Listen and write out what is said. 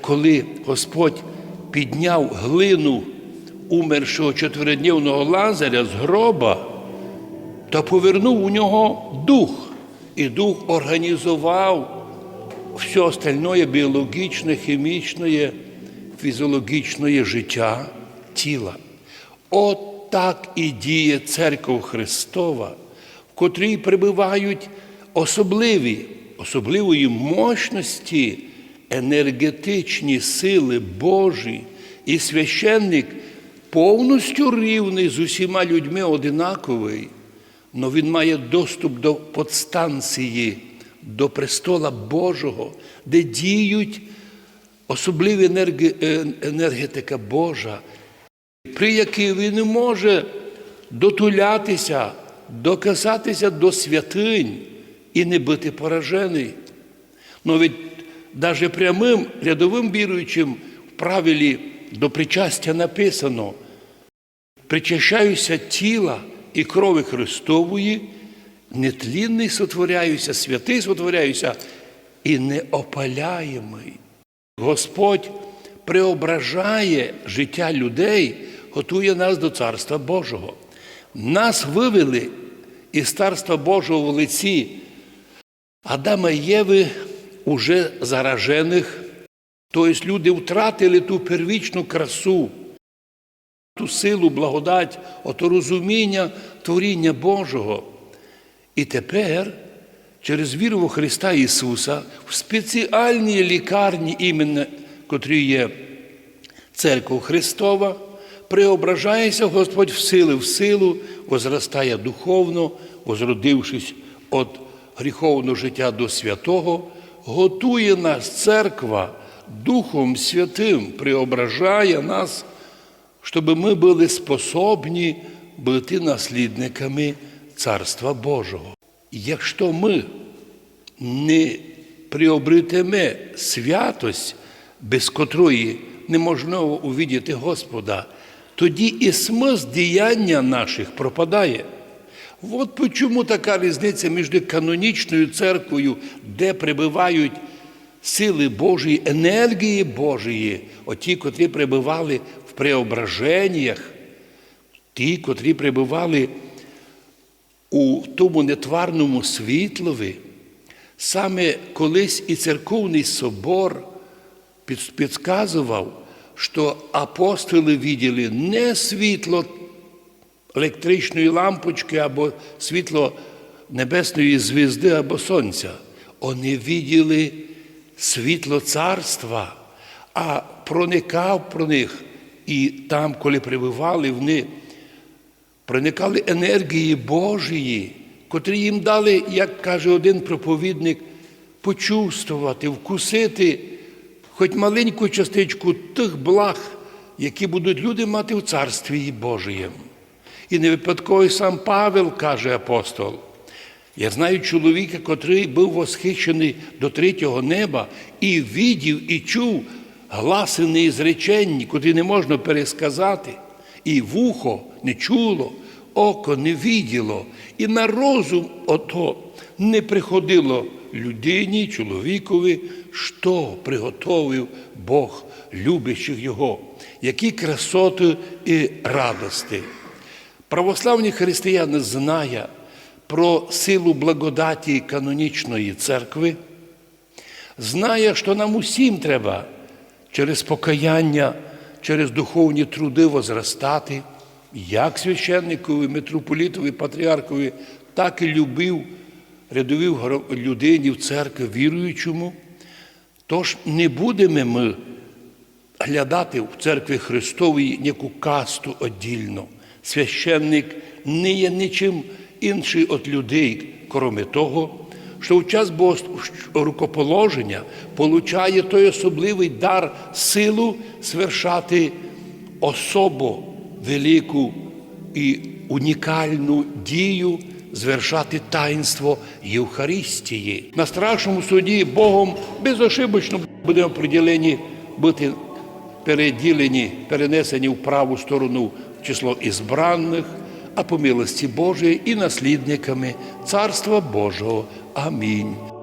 Коли Господь підняв глину умершого чотириднівного Лазаря з гроба, то повернув у нього дух, і дух організував все остальное біологічне, хімічне, фізіологічне життя тіла. От так і діє церква Христова, в котрій прибувають особливі, особливої мощності енергетичні сили Божі, і священник повністю рівний з усіма людьми одинаковий, але він має доступ до подстанції, до престола Божого, де діють особливі енерги, е, енергетика Божа, при якій він не може дотулятися, доказатися до святинь і не бути поражений. Ну від навіть прямим рядовим віруючим в правилі до причастя написано: причащаюся тіла і крові Христової, нетлінний сотворяюся, святий сотворяюся і неопаляємий. Господь преображає життя людей, готує нас до Царства Божого. Нас вивели із Царства Божого в лиці Адама Єви уже заражених, тобто люди втратили ту первічну красу, ту силу, благодать, ото розуміння творіння Божого. І тепер через віру в Христа Ісуса в спеціальній лікарні, іменно, котрі є Церква Христова, преображається Господь в сили в силу, возростає духовно, возродившись від гріховного життя до святого, готує нас церква Духом Святим, преображає нас, щоб ми були способні бути наслідниками Царства Божого. Якщо ми не приобретемо святость, без котрої неможливо увидіти Господа, тоді і смисл діяння наших пропадає. От чому така різниця між канонічною церквою, де прибувають сили Божої, енергії Божої, оті, котрі прибували в преображеннях, ті, котрі прибували у тому нетварному світлові, саме колись і церковний собор підказував, що апостоли виділи не світло електричної лампочки або світло небесної звізди або сонця. Вони виділи світло царства, а проникав про них і там, коли прибували вони, проникали енергії Божої, котрі їм дали, як каже один проповідник, почувствувати, вкусити хоч маленьку частичку тих благ, які будуть люди мати в Царстві Божієм. І не випадково сам Павел каже апостол. Я знаю чоловіка, котрий був восхищений до третього неба і видів, і чув гласи неізреченні, котрі не можна пересказати, і вухо не чуло, око не виділо, і на розум ото не приходило людині, чоловікові, що приготовив Бог, любящих Його, які красоти і радости. Православні християни знає про силу благодаті канонічної церкви, знає, що нам усім треба через покаяння, через духовні труди возростати, як священникові, митрополітові, патріархові, так і любив, рядовів людині в церкві віруючому. Тож не будемо ми глядати в церкві Христовій яку касту одільно. Священник не є нічим інший від людей, кроме того, що в час рукоположення получає той особливий дар силу свершати особо велику і унікальну дію, звершати таїнство Євхаристії. На страшному суді Богом безошибочно будемо приділені бути переділені, перенесені в праву сторону число ізбранних, а по милості Божої і наслідниками Царства Божого. Амінь.